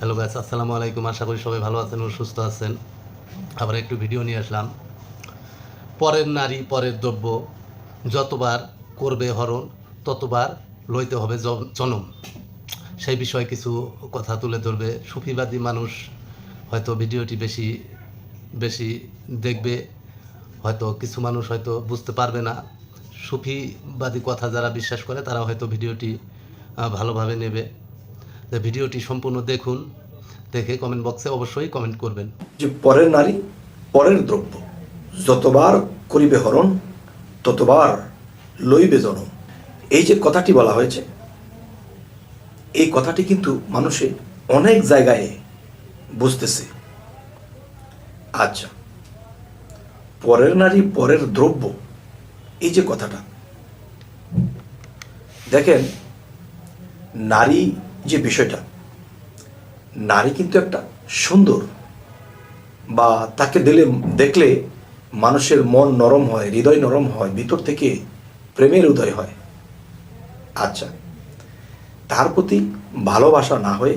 Hello গাছ আসসালামু আলাইকুম। আশা করি সবাই ভালো আছেন ও সুস্থ আছেন। আবার একটু ভিডিও নিয়ে আসলাম। পরের নারী, পরের দ্রব্য, যতবার করবে হরণ, ততবার লইতে হবে জনম। সেই বিষয়ে কিছু কথা তুলে ধরবে। সুফিবাদী মানুষ হয়তো ভিডিওটি বেশি বেশি দেখবে। হয়তো কিছু মানুষ হয়তো বুঝতে পারবে না। সুফিবাদী কথা যারা বিশ্বাস করে, তারা হয়তো ভিডিওটি ভালোভাবে নেবে। তো ভিডিওটি সম্পূর্ণ দেখুন। দেখে কমেন্ট বক্সে অবশ্যই কমেন্ট করবেন। যে পরের নারী, পরের দ্রব্য। যতবার করিবে হরণ, ততবার লইবে জনম। এই যে কথাটি বলা হয়েছে, এই কথাটি কিন্তু মানুষে অনেক জায়গায় বুঝতেছে। আচ্ছা পরের নারী, পরের দ্রব্য, এই যে কথাটা। দেখেন, নারী যে বিষয়টা, নারী কিন্তু একটা সুন্দর বা তাকে দিলে, দেখলে মানুষের মন নরম হয়, হৃদয় নরম হয়, ভিতর থেকে প্রেমের উদয় হয়। আচ্ছা তার প্রতি ভালোবাসা না হয়ে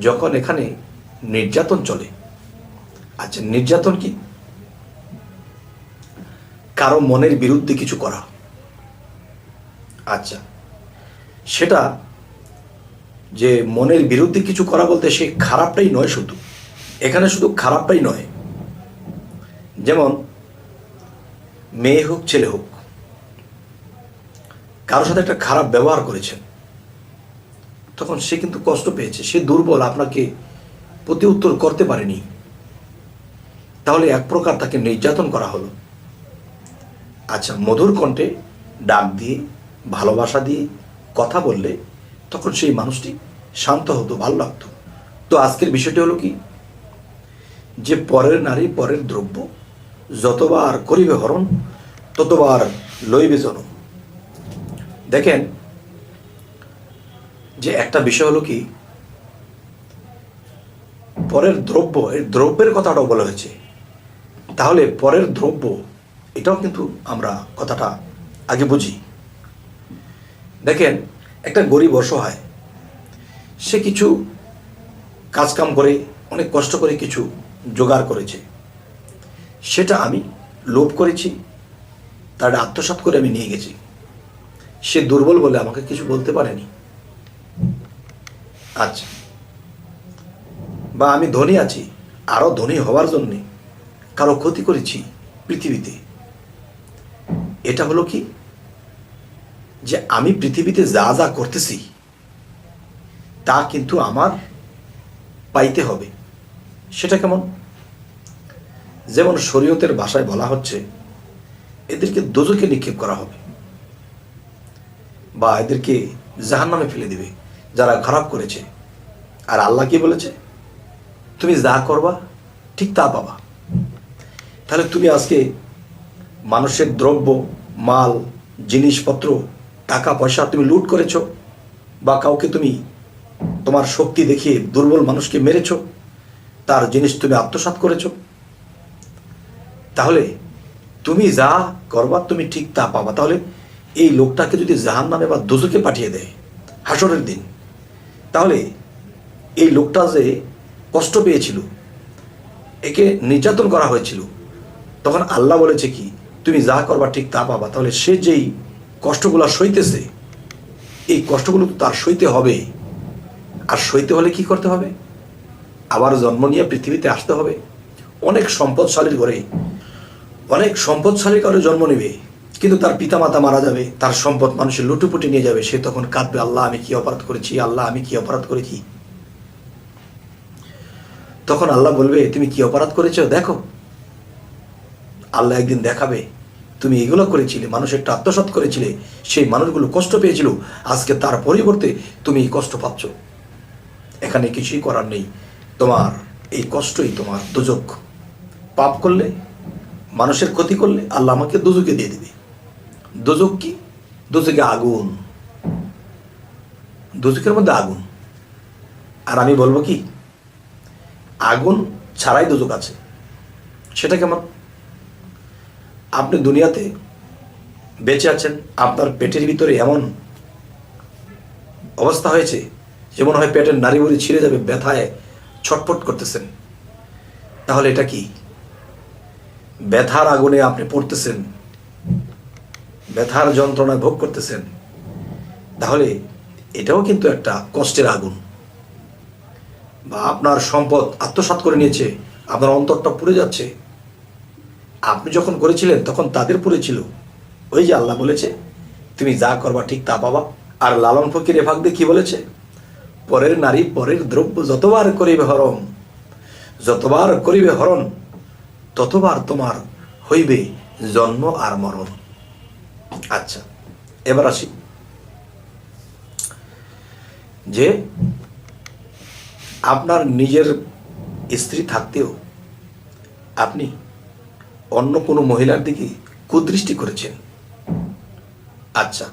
যখন এখানে নির্যাতন চলে আচ্ছা নির্যাতন কি? কারও মনের বিরুদ্ধে কিছু করা। আচ্ছা সেটা যে মনের বিরুদ্ধে কিছু করা বলতে সে খারাপটাই নয় শুধু। এখানে শুধু খারাপটাই নয়। যেমন, মেয়ে হোক, ছেলে হোক কারোর সাথে একটা খারাপ ব্যবহার করেছেন, তখন সে কিন্তু কষ্ট পেয়েছে, সে দুর্বল, আপনাকে প্রতি উত্তর করতে পারেনি। তাহলে এক প্রকার তাকে নির্যাতন করা হলো। আচ্ছা মধুর কণ্ঠে ডাক দিয়ে, ভালোবাসা দিয়ে কথা বললে তখন সেই মানুষটি শান্ত হতো, ভালো লাগতো। তো আজকের বিষয়টি হলো কি? যে পরের নারী, পরের দ্রব্য যতবার করিবে হরণ, ততবার লইবে জনম। দেখেন, যে একটা বিষয় হলো কি? পরের দ্রব্য, এই দ্রব্যের কথাটাও বলা হয়েছে। তাহলে পরের দ্রব্য, এটাও কিন্তু আমরা কথাটা আগে বুঝি। দেখেন একটা গরিব অসহায়, সে কিছু কাজকাম করে, অনেক কষ্ট করে কিছু জোগাড় করেছে। সেটা আমি লোভ করেছি, তার আত্মসাৎ করে আমি নিয়ে গেছি। সে দুর্বল বলে আমাকে কিছু বলতে পারেনি। আচ্ছা বা আমি ধনী আছি আরও ধনী হওয়ার জন্যে কারও ক্ষতি করেছি পৃথিবীতে। এটা হলো কি? যে আমি পৃথিবীতে যা যা করতেছি, তা কিন্তু আমার পাইতে হবে। সেটা কেমন? যেমন শরীয়তের ভাষায় বলা হচ্ছে, এদেরকে দোজকে নিক্ষেপ করা হবে বা এদেরকে জাহান নামে ফেলে দিবে, যারা খারাপ করেছে। আর আল্লাহ কি বলেছে? তুমি যা করবা, ঠিক তা পাবা। তাহলে তুমি আজকে মানুষের দ্রব্য, মাল, জিনিসপত্র টাকা পয়সা তুমি লুট করেছ বা কাউকে তুমি তোমার শক্তি দেখিয়ে দুর্বল মানুষকে মেরেছ, তার জিনিস তুমি আত্মসাৎ করেছ, তাহলে তুমি যা করবা তুমি ঠিক তা পাবা। তাহলে এই লোকটাকে যদি জাহান নামে বা দুজকে পাঠিয়ে দেয় হাসরের দিন, তাহলে এই লোকটা যে কষ্ট পেয়েছিল, একে নির্যাতন করা হয়েছিল, তখন আল্লাহ বলেছে কি, তুমি যা করবা ঠিক তা পাবা। তাহলে সে যেই কষ্টগুলো সইতেছে, এই কষ্টগুলো তো তার সইতে হবে। আর সইতে হলে কি করতে হবে? আবার জন্ম নিয়ে পৃথিবীতে আসতে হবে। অনেক সম্পদশালীর ঘরে, অনেক সম্পদশালী করে জন্ম নেবে, কিন্তু তার পিতামাতা মারা যাবে, তার সম্পদ মানুষের লুটুপুটি নিয়ে যাবে, সে তখন কাঁদবে, আল্লাহ, আমি কি অপরাধ করেছি? আল্লাহ, আমি কি অপরাধ করেছি? তখন আল্লাহ বলবে, তুমি কি অপরাধ করেছ? দেখো। আল্লাহ একদিন দেখাবে তুমি এগুলো করেছিলে, মানুষ একটা আত্মসাৎ করেছিলে, সেই মানুষগুলো কষ্ট পেয়েছিল, আজকে তার পরিবর্তে তুমি কষ্ট পাচ্ছ। এখানে কিছুই করার নেই। তোমার এই কষ্টই তোমার দুজক পাপ করলে, মানুষের ক্ষতি করলে আল্লাহ আমাকে দুজকে দিয়ে দিবে। দুজক কি? দুজকে আগুন। দুজকের মধ্যে আগুন। আর আমি বলব কি? আগুন ছাড়াই দুজক আছে। সেটা কেমন আপনি দুনিয়াতে বেঁচে আছেন, আপনার পেটের ভিতরে এমন অবস্থা হয়েছে যে মনে হয় পেটের নারী বুড়ি ছিঁড়ে যাবে, ব্যথায় ছটফট করতেছেন। তাহলে এটা কি? ব্যথার আগুনে আপনি পড়তেছেন, ব্যথার যন্ত্রণায় ভোগ করতেছেন, তাহলে এটাও কিন্তু একটা কষ্টের আগুন। বা আপনার সম্পদ আত্মসাৎ করে নিয়েছে, আপনার অন্তরটা পুড়ে যাচ্ছে আপনি যখন করেছিলেন, তখন তাদের পুড়েছিল ওই যে আল্লাহ বলেছে, তুমি যা করবা ঠিক তা পাবা। আর লালন ফকির এ দিয়ে কি বলেছে? পরের নারী পরের দ্রব্য যতবার করিবে হরণ, যতবার করিবে হরণ, ততবার তোমার হইবে জন্ম আর মরণ। আচ্ছা এবার আসি। যে আপনার নিজের স্ত্রী থাকতেও আপনি অন্য কোনো মহিলার দিকে কুদৃষ্টি করেছেন। আচ্ছা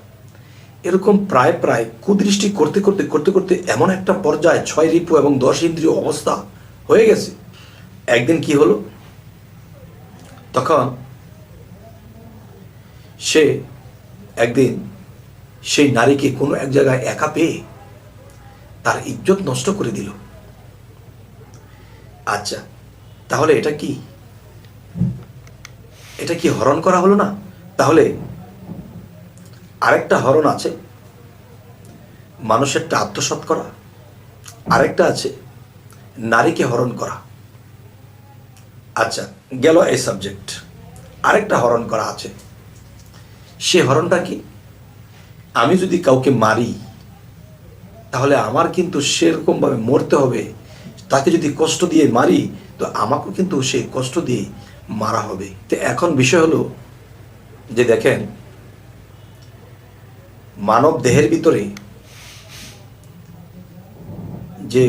এরকম প্রায় প্রায় কুদৃষ্টি করতে করতে করতে করতে এমন একটা পর্যায়ে ছয় রিপু এবং দশ ইন্দ্রিয় অবস্থা হয়ে গেছে। একদিন কি হলো? তখন সে একদিন সেই নারীকে কোনো এক জায়গায় একা পেয়ে তার ইজ্জত নষ্ট করে দিল। আচ্ছা তাহলে এটা কি? এটা কি হরণ করা হলো না? তাহলে আরেকটা হরণ আছে। মানুষেরটা আত্মসাৎ করা। আরেকটা আছে, নারীকে হরণ করা। আচ্ছা গেল এই সাবজেক্ট আরেকটা হরণ করা আছে। সে হরণটা কি? আমি যদি কাউকে মারি, তাহলে আমার কিন্তু সেরকমভাবে মরতে হবে। তাকে যদি কষ্ট দিয়ে মারি, তো আমাকেও কিন্তু সেই কষ্ট দিয়ে মারা হবে। তো এখন বিষয় হলো যে দেখেন, মানব দেহের ভিতরে যে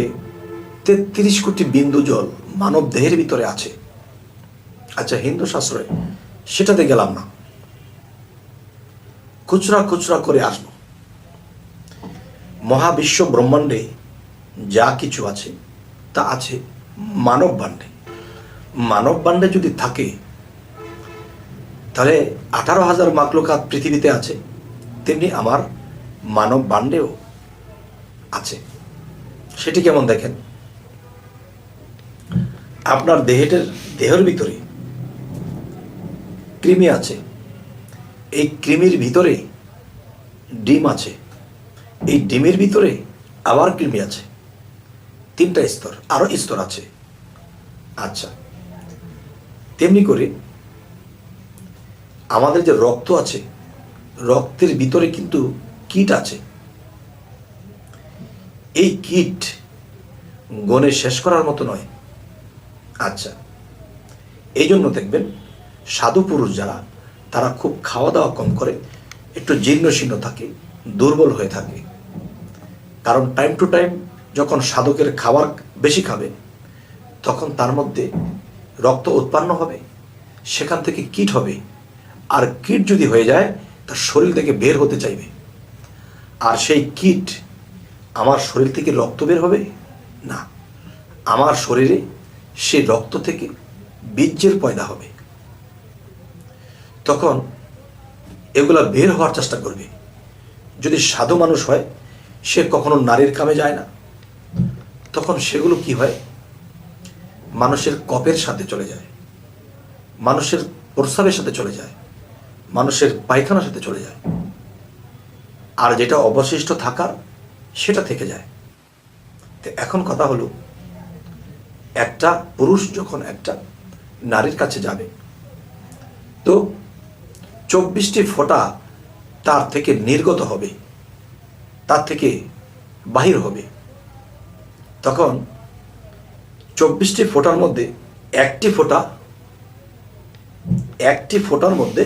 তেত্রিশ কোটি বিন্দু জল মানব দেহের ভিতরে আছে। আচ্ছা হিন্দু শাস্ত্রে সেটাতে গেলাম না। খুচরা খুচরা করে আসব। মহাবিশ্ব ব্রহ্মাণ্ডে যা কিছু আছে, তা আছে মানব বাণ্ডে মানব বাণ্ডে যদি থাকে, তাহলে আঠারো হাজার মাকলকাত পৃথিবীতে আছে, তেমনি আমার মানব বাণ্ডেও আছে। সেটি কেমন দেখেন? আপনার দেহেটের, দেহের ভিতরে কৃমি আছে। এই কৃমির ভিতরে ডিম আছে। এই ডিমের ভিতরে আবার কৃমি আছে। তিনটা স্তর আরও স্তর আছে। আচ্ছা। তেমনি করে আমাদের যে রক্ত আছে, রক্তের ভিতরে কিন্তু কীট আছে। এই কীট গনে শেষ করার মতো নয়। আচ্ছা এই জন্য দেখবেন সাধু পুরুষ যারা, তারা খুব খাওয়া দাওয়া কম করে, একটু জীর্ণ শীর্ণ থাকে, দুর্বল হয়ে থাকে। কারণ টাইম টু টাইম যখন সাধকের খাবার বেশি খাবে, তখন তার মধ্যে রক্ত উৎপন্ন হবে, সেখান থেকে কীট হবে। আর কীট যদি হয়ে যায়, তার শরীর থেকে বের হতে চাইবে। আর সেই কীট আমার শরীর থেকে রক্ত বের হবে? না। আমার শরীরে সেই রক্ত থেকে বীর্যের পয়দা হবে। তখন এগুলা বের হওয়ার চেষ্টা করবে। যদি সাধু মানুষ হয়, সে কখনো নারীর কামে যায় না। তখন সেগুলো কি হয়? মানুষের কপের সাথে চলে যায়। মানুষের প্রস্রাবের সাথে চলে যায়। মানুষের পায়খানার সাথে চলে যায়। আর যেটা অবশিষ্ট থাকার, সেটা থেকে যায়। তো এখন কথা হলো, একটা পুরুষ যখন একটা নারীর কাছে যাবে, তো চব্বিশটি ফোঁটা তার থেকে নির্গত হবে, তার থেকে বাহির হবে। তখন চব্বিশটি ফোঁটার মধ্যে একটি ফোঁটা, একটি ফোঁটার মধ্যে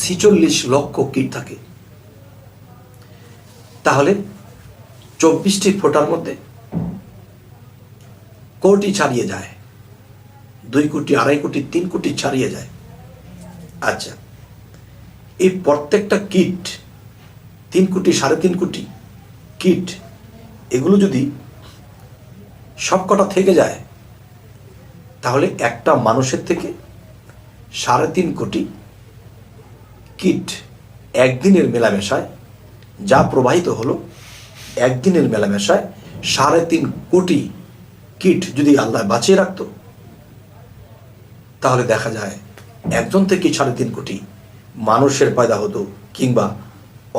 ছিচল্লিশ লক্ষ কীট থাকে। তাহলে চব্বিশটি ফোঁটার মধ্যে কোটি ছাড়িয়ে যায়। দুই কোটি, আড়াই কোটি, তিন কোটি ছাড়িয়ে যায়। আচ্ছা এই প্রত্যেকটা কিট, তিন কোটি, সাড়ে তিন কোটি কিট, এগুলো যদি সবকটা থেকে যায়, তাহলে একটা মানুষের থেকে সাড়ে তিন কোটি কিট একদিনের মেলামেশায়, যা প্রবাহিত হলো একদিনের মেলামেশায় সাড়ে তিন কোটি কিট যদি আল্লাহ বাঁচিয়ে রাখত, তাহলে দেখা যায় একজন থেকে সাড়ে তিন কোটি মানুষের পয়দা হতো কিংবা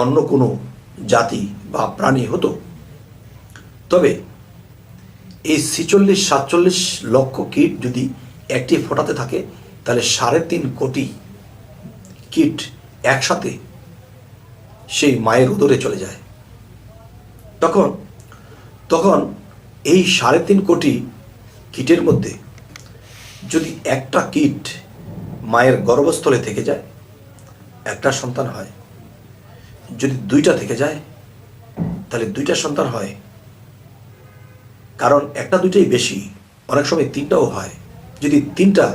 অন্য কোনো জাতি বা প্রাণী হতো। তবে এই ছিচল্লিশ, সাতচল্লিশ লক্ষ কিট যদি একটি ফোটাতে থাকে, তাহলে সাড়ে তিন কোটি কিট একসাথে সেই মায়ের উদরে চলে যায়। তখন তখন এই সাড়ে তিন কোটি কিটের মধ্যে যদি একটা কিট মায়ের গর্ভস্থলে থেকে যায়, একটা সন্তান হয়। যদি দুইটা থেকে যায়, তাহলে দুইটা সন্তান হয় কারণ একটা দুইটাই বেশি, অনেক সময় তিনটাও হয়। যদি তিনটা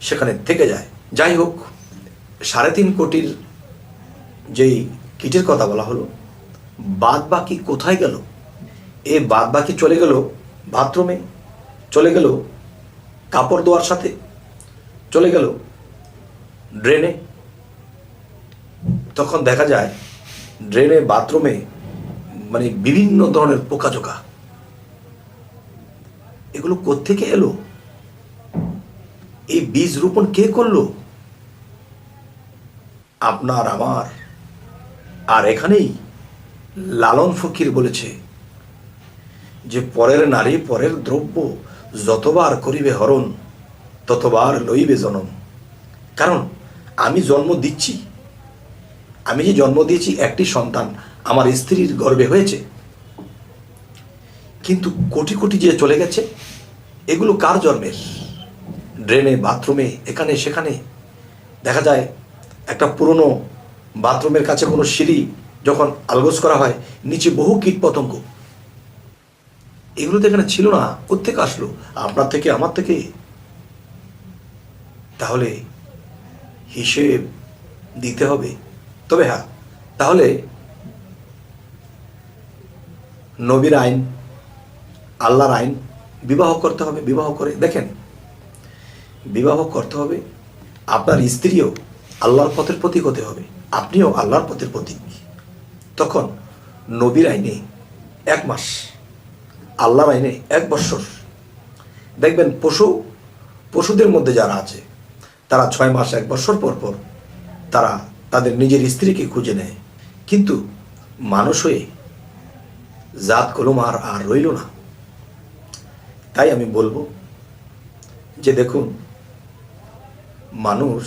সেখানে থেকে যায়। যাই হোক, সাড়ে তিন কোটির যেই কিটের কথা বলা হলো বাদ বাকি কোথায় গেল? এ বাদ বাকি চলে গেল বাথরুমে, চলে গেল কাপড় ধোয়ার সাথে, চলে গেল ড্রেনে। তখন দেখা যায়, ড্রেনে, বাথরুমে মানে বিভিন্ন ধরনের পোকাজোকা। এগুলো কোত্থেকে এলো? এই বীজ রোপণ কে করল? আপনার আমার। আর এখানেই লালন ফকির বলেছে যে, পরের নারী পরের দ্রব্য যতবার করিবে হরণ, ততবার লইবে জনম। কারণ আমি জন্ম দিচ্ছি। আমি যে জন্ম দিয়েছি, একটি সন্তান আমার স্ত্রীর গর্বে হয়েছে। কিন্তু কোটি কোটি যে চলে গেছে, এগুলো কার জন্মের? ড্রেনে, বাথরুমে, এখানে, সেখানে। দেখা যায়, একটা পুরনো বাথরুমের কাছে কোনো সিঁড়ি যখন আলগোজ করা হয়, নিচে বহু কীট পতঙ্গ। এগুলো তো এখানে ছিল না কোথেকে আসলো? আপনার থেকে, আমার থেকে? তাহলে হিসেব দিতে হবে। তবে হ্যাঁ তাহলে নবীর আইন আল্লাহর আইন বিবাহ করতে হবে, বিবাহ করে, দেখেন, বিবাহ করতে হবে, আপনার স্ত্রীও আল্লাহর পথের প্রতীক হতে হবে, আপনিও আল্লাহর পথের প্রতীক। তখন নবীর আইনে এক মাস, আল্লাহর আইনে এক বৎসর দেখবেন পশু, পশুদের মধ্যে যারা আছে, তারা ছয় মাস, এক বছর পর পর তারা তাদের নিজের স্ত্রীকে খুঁজে নেয়। কিন্তু মানুষ হয়ে জাত, কলম আর আর রইল না। তাই আমি বলব যে দেখুন, মানুষ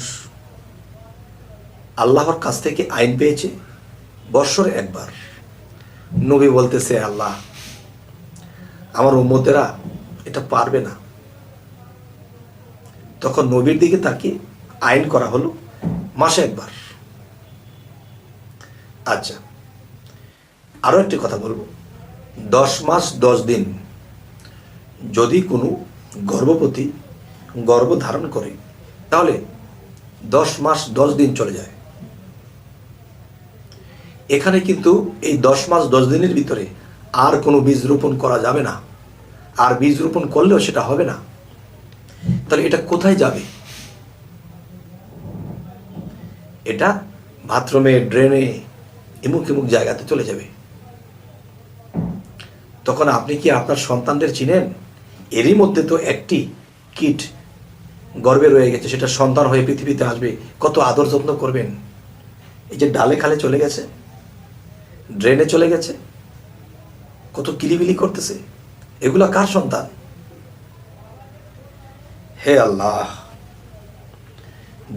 আল্লাহর কাছ থেকে আইন পেয়েছে বৎসরে একবার। নবী বলতেছে, আল্লাহ, আমার উম্মতেরা এটা পারবে না। তখন নবীর দিকে তাকে আইন করা হলো মাসে একবার। আচ্ছা আরও একটি কথা বলব। দশ মাস, দশ দিন যদি কোনো গর্ভবতী গর্ভ ধারণ করে, তাহলে দশ মাস দশ দিন চলে যায়। এখানে কিন্তু এই দশ মাস দশ দিনের ভিতরে আর কোনো বীজ রোপণ করা যাবে না। আর বীজ রোপণ করলেও সেটা হবে না। তাহলে এটা কোথায় যাবে? এটা বাথরুমে, ড্রেনে এমুক এমুক জায়গাতে চলে যাবে। তখন আপনি কি আপনার সন্তানদের চিনেন? এরই মধ্যে তো একটি কিট গর্বে রয়ে গেছে, সেটা সন্তান হয়ে পৃথিবীতে আসবে, কত আদর যত্ন করবেন? এই যে ডালে খালে চলে গেছে, ড্রেনে চলে গেছে, কত কিলিবিলি করতেছে, এগুলা কার সন্তান? হে আল্লাহ।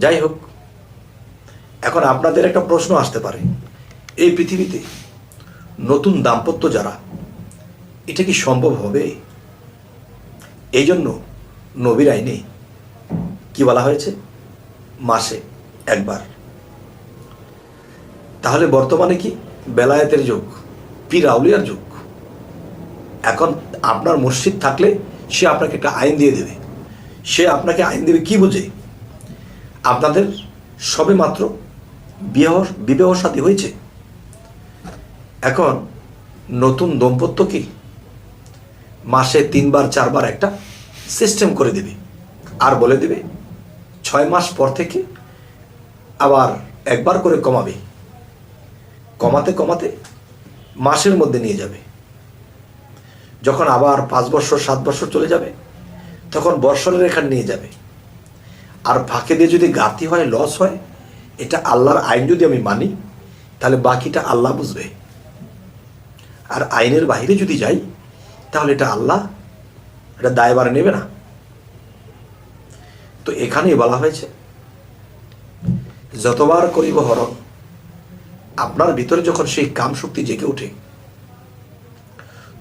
যাই হোক, এখন আপনাদের একটা প্রশ্ন আসতে পারে। এই পৃথিবীতে নতুন দাম্পত্য যারা, এটা কি সম্ভব হবে? এই জন্য নবীর আইনে কি বলা হয়েছে? মাসে একবার। তাহলে বর্তমানে কি বেলায়েতের যুগ, পীর আউলিয়ার যুগ? এখন আপনার মসজিদ থাকলে সে আপনাকে একটা আইন দিয়ে দেবে। সে আপনাকে আইন দেবে কি বুঝে? আপনাদের সবে মাত্র বিবাহ বিবাহ সাথী হয়েছে। এখন নতুন দম্পত্য কি মাসে তিনবার, চারবার একটা সিস্টেম করে দেবে। আর বলে দেবে, ছয় মাস পর থেকে আবার একবার করে কমাবে। কমাতে কমাতে মাসের মধ্যে নিয়ে যাবে। যখন আবার পাঁচ বছর, সাত বছর চলে যাবে, তখন বর্ষণের এখানে নিয়ে যাবে। আর ফাঁকে দিয়ে যদি গাতি হয় লস হয়, এটা আল্লাহর আইন যদি আমি মানি, তাহলে বাকিটা আল্লাহ বুঝবে। আর আইনের বাইরে যদি যাই তাহলে এটা আল্লাহ, এটা দায়বার নেবে না। তো এখানেই বলা হয়েছে, যতবার করিব হরণ, আপনার ভিতরে যখন সেই কাম শক্তি জেগে ওঠে,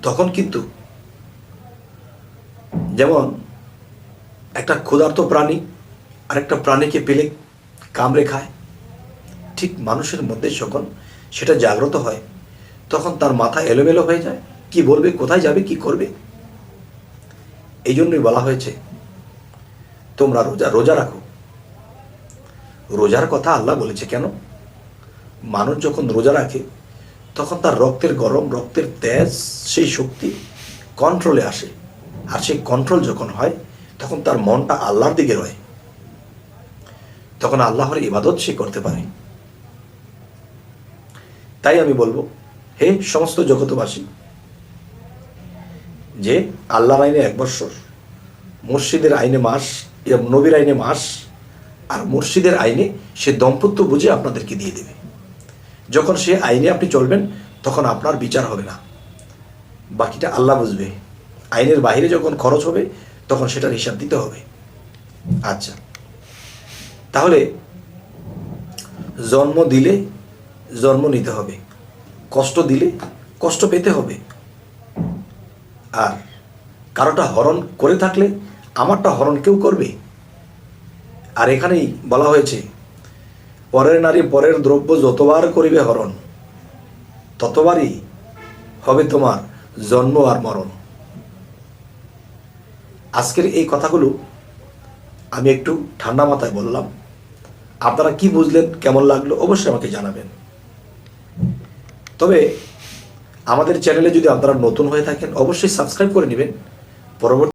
তখন কিন্তু যেমন একটা ক্ষুধার্ত প্রাণী আর একটা প্রাণীকে পেলে কামড়ে খায়, ঠিক মানুষের মধ্যে যখন সেটা জাগ্রত হয়, তখন তার মাথা এলোমেলো হয়ে যায় কি বলবে, কোথায় যাবে, কি করবে? এই জন্যই বলা হয়েছে, তোমরা রোজা রোজা রাখো। রোজার কথা আল্লাহ বলেছে কেন? মানুষ যখন রোজা রাখে, তখন তার রক্তের গরম, রক্তের তেজ, সেই শক্তি কন্ট্রোলে আসে। আর সেই কন্ট্রোল যখন হয়, তখন তার মনটা আল্লাহর দিকে রয়। তখন আল্লাহর ইবাদত সে করতে পারে। তাই আমি বলব, হে সমস্ত জগতবাসী যে আল্লাহর আইনে এক বৎসর মুর্শিদের আইনে মাস এবং নবীর আইনে মাস, আর মুর্শিদের আইনে সে দম্পত্য বুঝে আপনাদেরকে দিয়ে দেবে। যখন সে আইনে আপনি চলবেন, তখন আপনার বিচার হবে না। বাকিটা আল্লাহ বুঝবে। আইনের বাইরে যখন খরচ হবে, তখন সেটার হিসাব দিতে হবে। আচ্ছা। তাহলে, জন্ম দিলে জন্ম নিতে হবে। কষ্ট দিলে কষ্ট পেতে হবে। আর কারোটা হরণ করে থাকলে আমারটা হরণ কেউ করবে? আর এখানেই বলা হয়েছে, পরের নারী পরের দ্রব্য যতবার করিবে হরণ, ততবারই হবে তোমার জন্ম আর মরণ। আজকের এই কথাগুলো আমি একটু ঠান্ডা মাথায় বললাম। আপনারা কি বুঝলেন, কেমন লাগল, অবশ্যই আমাকে জানাবেন। তবে আমাদের চ্যানেলে যদি আপনারা নতুন হয়ে থাকেন অবশ্যই সাবস্ক্রাইব করে নেবেন। পরবর্তী